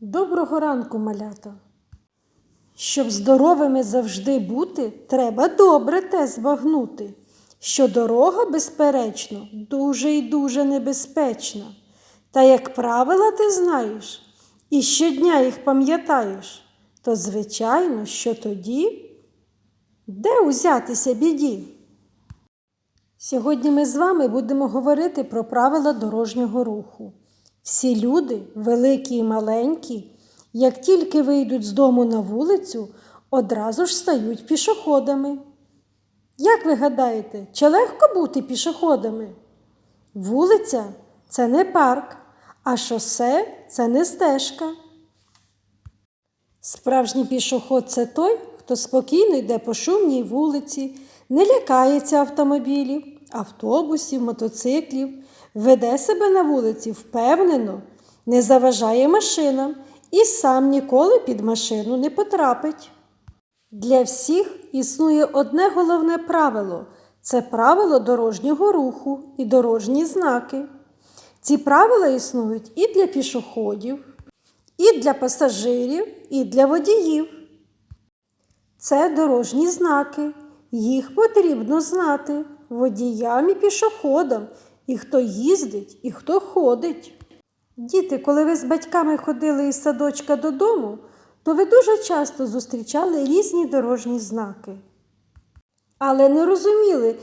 Доброго ранку, малята. Щоб здоровими завжди бути, треба добре те збагнути, що дорога, безперечно, дуже і дуже небезпечна. Та як правила ти знаєш і щодня їх пам'ятаєш, то звичайно, що тоді де узятися біді? Сьогодні ми з вами будемо говорити про правила дорожнього руху. Всі люди, великі і маленькі, як тільки вийдуть з дому на вулицю, одразу ж стають пішоходами. Як ви гадаєте, чи легко бути пішоходами? Вулиця це не парк, а шосе це не стежка. Справжній пішоход це той, хто спокійно йде по шумній вулиці, не лякається автомобілів, автобусів, мотоциклів, веде себе на вулиці впевнено, не заважає машинам і сам ніколи під машину не потрапить. Для всіх існує одне головне правило це правило дорожнього руху і дорожні знаки. Ці правила існують і для пішоходів, і для пасажирів, і для водіїв. Це дорожні знаки. Їх потрібно знати водіям і пішоходам, і хто їздить, і хто ходить. Діти, коли ви з батьками ходили із садочка додому, то ви дуже часто зустрічали різні дорожні знаки. Але не розуміли,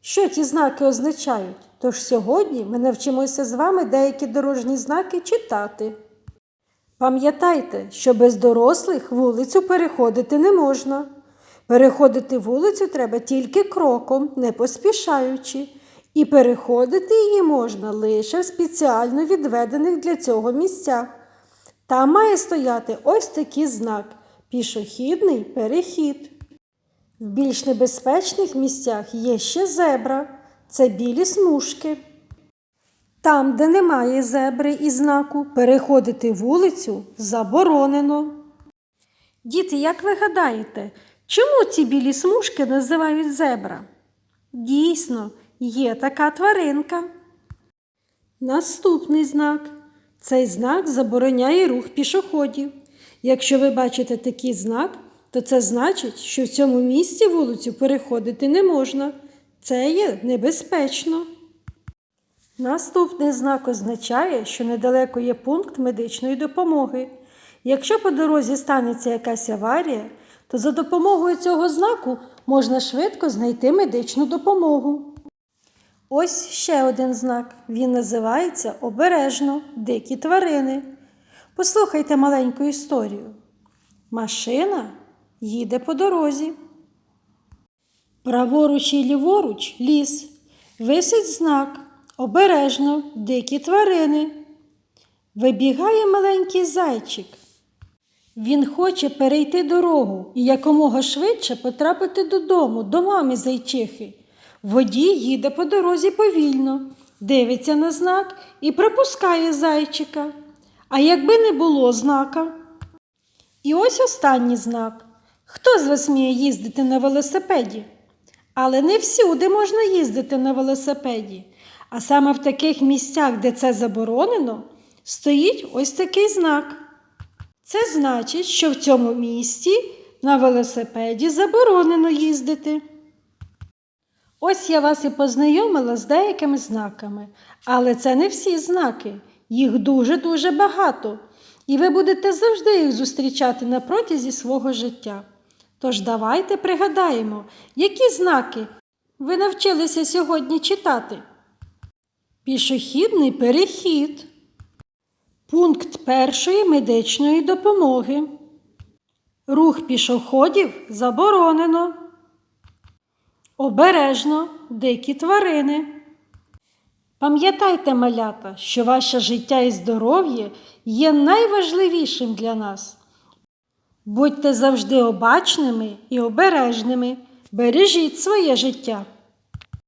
що ті знаки означають. Тож сьогодні ми навчимося з вами деякі дорожні знаки читати. Пам'ятайте, що без дорослих вулицю переходити не можна. Переходити вулицю треба тільки кроком, не поспішаючи, і переходити її можна лише в спеціально відведених для цього місцях. Там має стояти ось такий знак пішохідний перехід. В більш небезпечних місцях є ще зебра це білі смужки. Там, де немає зебри і знаку, переходити вулицю заборонено. Діти, як ви гадаєте, чому ці білі смужки називають зебра? Дійсно, є така тваринка. Наступний знак. Цей знак забороняє рух пішоходів. Якщо ви бачите такий знак, то це значить, що в цьому місці вулицю переходити не можна. Це є небезпечно. Наступний знак означає, що недалеко є пункт медичної допомоги. Якщо по дорозі станеться якась аварія, то за допомогою цього знаку можна швидко знайти медичну допомогу. Ось ще один знак. Він називається обережно дикі тварини. Послухайте маленьку історію. Машина їде по дорозі. Праворуч і ліворуч ліс. Висить знак. Обережно дикі тварини. Вибігає маленький зайчик. Він хоче перейти дорогу і якомога швидше потрапити додому, до мами зайчихи. Водій їде по дорозі повільно, дивиться на знак і пропускає зайчика. А якби не було знака. І ось останній знак. Хто з вас вміє їздити на велосипеді? Але не всюди можна їздити на велосипеді. А саме в таких місцях, де це заборонено, стоїть ось такий знак. Це значить, що в цьому місці на велосипеді заборонено їздити. Ось я вас і познайомила з деякими знаками, але це не всі знаки, їх дуже-дуже багато, і ви будете завжди їх зустрічати на протязі свого життя. Тож давайте пригадаємо, які знаки ви навчилися сьогодні читати. Пішохідний перехід. Пункт першої медичної допомоги. Рух пішоходів заборонено. Обережно дикі тварини. Пам'ятайте, малята, що ваше життя і здоров'я є найважливішим для нас. Будьте завжди обачними і обережними. Бережіть своє життя.